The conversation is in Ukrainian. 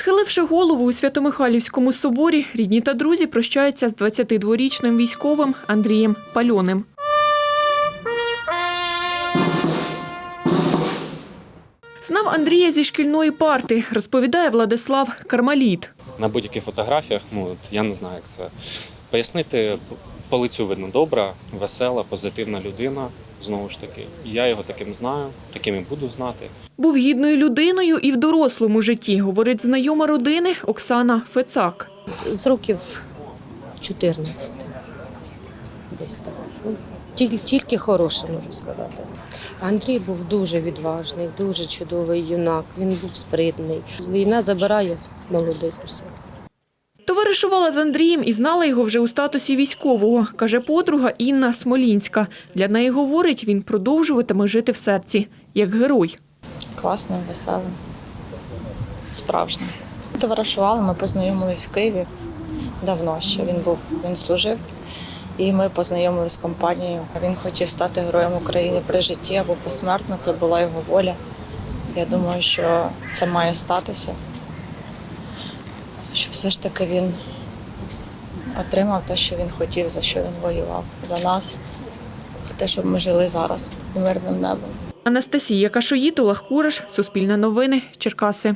Схиливши голову у Свято-Михайлівському соборі, рідні та друзі прощаються з 22-річним військовим Андрієм Пальоним. Знав Андрія зі шкільної парти, розповідає Владислав Кармаліт. на будь-яких фотографіях, ну я не знаю, як це пояснити. По лицю видно добра, весела, позитивна людина. Знову ж таки, я його таким знаю, таким і буду знати. Був гідною людиною і в дорослому житті, говорить знайома родини Оксана Фецак. з років 14. Десь так. Ну, Тільки, тільки хороше, можу сказати. Андрій був дуже відважний, дуже чудовий юнак. Він був спритний. Війна забирає молодих усіх. Товаришувала з Андрієм і знала його вже у статусі військового, каже подруга Інна Смолінська. Для неї говорить, він продовжуватиме жити в серці як герой. класним, веселим, справжнім. Товаришували, ми познайомились в Києві давно, ще він був, він служив. І ми познайомились з компанією. Він хотів стати героєм України при житті або посмертно. Це була його воля. Я думаю, що це має статися. Що все ж таки він отримав те, що він хотів, за що він воював. За нас, за те, щоб ми жили зараз мирним небом. Анастасія Кашоїд, Олег Кураш, Суспільне новини, Черкаси.